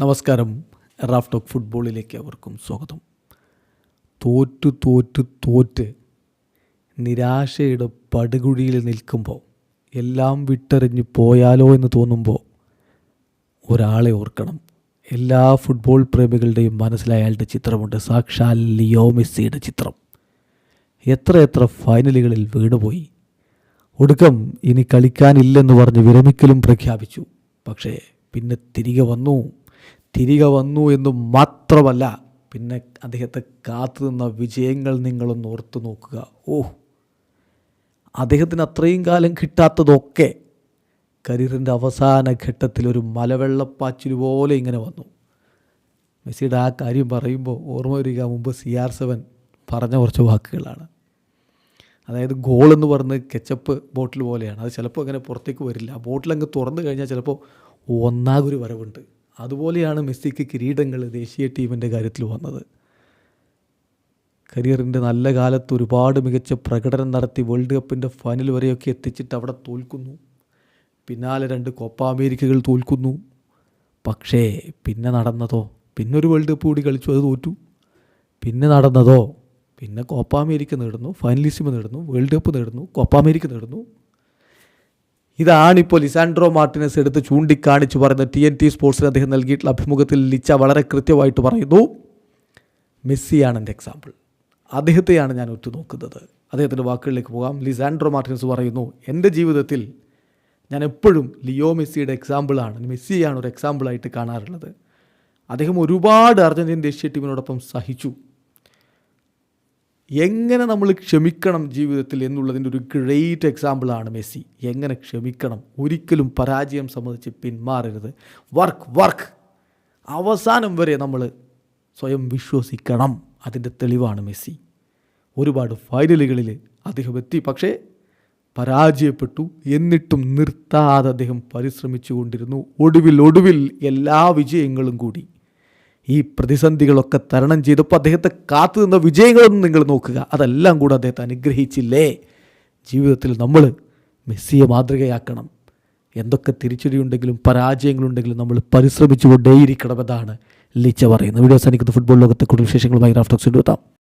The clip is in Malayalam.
നമസ്കാരം. റാഫ് ടോക്ക് ഫുട്ബോളിലേക്ക് അവർക്കും സ്വാഗതം. തോറ്റു തോറ്റു തോറ്റ് നിരാശയുടെ പടുകുഴിയിൽ നിൽക്കുമ്പോൾ എല്ലാം വിട്ടെറിഞ്ഞ് പോയാലോ എന്ന് തോന്നുമ്പോൾ ഒരാളെ ഓർക്കണം. എല്ലാ ഫുട്ബോൾ പ്രേമികളുടെയും മനസ്സിൽ അയാളുടെ ചിത്രമുണ്ട്. സാക്ഷാൽ ലിയോ മെസ്സിയുടെ ചിത്രം. എത്ര എത്ര ഫൈനലുകളിൽ വീണുപോയി. ഒടുക്കം ഇനി കളിക്കാനില്ലെന്ന് പറഞ്ഞ് വിരമിക്കലും പ്രഖ്യാപിച്ചു. പക്ഷേ പിന്നെ തിരികെ വന്നു. തിരികെ വന്നു എന്ന് മാത്രമല്ല പിന്നെ അദ്ദേഹത്തെ കാത്തു നിന്ന വിജയങ്ങൾ നിങ്ങളൊന്ന് ഓർത്തു നോക്കുക. ഓ അദ്ദേഹത്തിന് അത്രയും കാലം കിട്ടാത്തതൊക്കെ കരിയറിന്റെ അവസാന ഘട്ടത്തിൽ ഒരു മലവെള്ളപ്പാച്ചിൽ പോലെ ഇങ്ങനെ വന്നു. മെസ്സിയുടെ ആ കാര്യം പറയുമ്പോൾ ഓർമ്മ വരിക മുമ്പ് സി ആർ സെവൻ പറഞ്ഞ കുറച്ച് വാക്കുകളാണ്. അതായത് ഗോൾ എന്ന് പറഞ്ഞ് കെച്ചപ്പ് ബോട്ടിൽ പോലെയാണ്. അത് ചിലപ്പോൾ അങ്ങനെ പുറത്തേക്ക് വരില്ല. ബോട്ടിൽ അങ്ങ് തുറന്നു കഴിഞ്ഞാൽ ചിലപ്പോൾ ഒന്നാകൊരു വരവുണ്ട്. അതുപോലെയാണ് മെസ്സിക്ക് കിരീടങ്ങൾ ദേശീയ ടീമിന്റെ കാര്യത്തിൽ വന്നത്. കരിയറിന്റെ നല്ല കാലത്ത് ഒരുപാട് മികച്ച പ്രകടനം നടത്തി വേൾഡ് കപ്പിന്റെ ഫൈനൽ വരെയൊക്കെ എത്തിച്ചിട്ട് അവിടെ തോൽക്കുന്നു. പിന്നാലെ രണ്ട് കോപ്പ അമേരിക്കകൾ തോൽക്കുന്നു. പക്ഷേ പിന്നെ നടന്നതോ? പിന്നെ ഒരു വേൾഡ് കപ്പ് കൂടി കളിച്ചു അത് തോറ്റു. പിന്നെ നടന്നതോ? പിന്നെ കോപ്പ അമേരിക്ക നേടുന്നു ഫൈനലിസിമ നേടുന്നു വേൾഡ് കപ്പ് നേടുന്നു കോപ്പ അമേരിക്ക നേടുന്നു. ഇതാണിപ്പോൾ ലിസാൻഡ്രോ മാർട്ടിനസ് എടുത്ത് ചൂണ്ടിക്കാണിച്ച് പറയുന്ന ടി എൻ ടി സ്പോർട്സിന് അദ്ദേഹം നൽകിയിട്ടുള്ള അഭിമുഖത്തിൽ ലിച്ച വളരെ കൃത്യമായിട്ട് പറയുന്നു. മെസ്സിയാണ് എന്റെ എക്സാമ്പിൾ അദ്ദേഹത്തെയാണ് ഞാൻ ഉറ്റുനോക്കുന്നത്. അദ്ദേഹത്തിന്റെ വാക്കുകളിലേക്ക് പോകാം. ലിസാൻഡ്രോ മാർട്ടിനസ് പറയുന്നു എന്റെ ജീവിതത്തിൽ ഞാൻ എപ്പോഴും ലിയോ മെസ്സിയുടെ എക്സാമ്പിളാണ് മെസ്സിയാണ് ഒരു എക്സാമ്പിളായിട്ട് കാണാറുള്ളത്. അദ്ദേഹം ഒരുപാട് അർജന്റീൻ ദേശീയ ടീമിനോടൊപ്പം സഹിച്ചു. എങ്ങനെ നമ്മൾ ക്ഷമിക്കണം ജീവിതത്തിൽ എന്നുള്ളതിന്റെ ഒരു ഗ്രേറ്റ് എക്സാമ്പിളാണ് മെസ്സി. എങ്ങനെ ക്ഷമിക്കണം? ഒരിക്കലും പരാജയം സംബന്ധിച്ച് പിന്മാറരുത്. Work work. അവസാനം വരെ നമ്മൾ സ്വയം വിശ്വസിക്കണം. അതിന്റെ തെളിവാണ് മെസ്സി. ഒരുപാട് ഫൈനലുകളിൽ അദ്ദേഹം എത്തി. പക്ഷേ പരാജയപ്പെട്ടു. എന്നിട്ടും നിർത്താതെ അദ്ദേഹം പരിശ്രമിച്ചു കൊണ്ടിരുന്നു. ഒടുവിൽ ഒടുവിൽ എല്ലാ വിജയങ്ങളും കൂടി. ഈ പ്രതിസന്ധികളൊക്കെ തരണം ചെയ്തപ്പോൾ അദ്ദേഹത്തെ കാത്തു നിന്ന വിജയങ്ങളൊന്നും നിങ്ങൾ നോക്കുക. അതെല്ലാം കൂടെ അദ്ദേഹത്തെ അനുഗ്രഹിച്ചില്ലേ? ജീവിതത്തിൽ നമ്മൾ മെസ്സിയെ മാതൃകയാക്കണം. എന്തൊക്കെ തിരിച്ചടിയുണ്ടെങ്കിലും പരാജയങ്ങളുണ്ടെങ്കിലും നമ്മൾ പരിശ്രമിച്ചുകൊണ്ടേയിരിക്കണമെന്നാണ് ലിച്ച പറയുന്നത്. വീഡിയോ സാധിക്കുന്ന ഫുട്ബോൾ ലോകത്തെ കൂടുതൽ വിശേഷങ്ങളുമായി റാഫ്റ്റോക്സ് എത്താം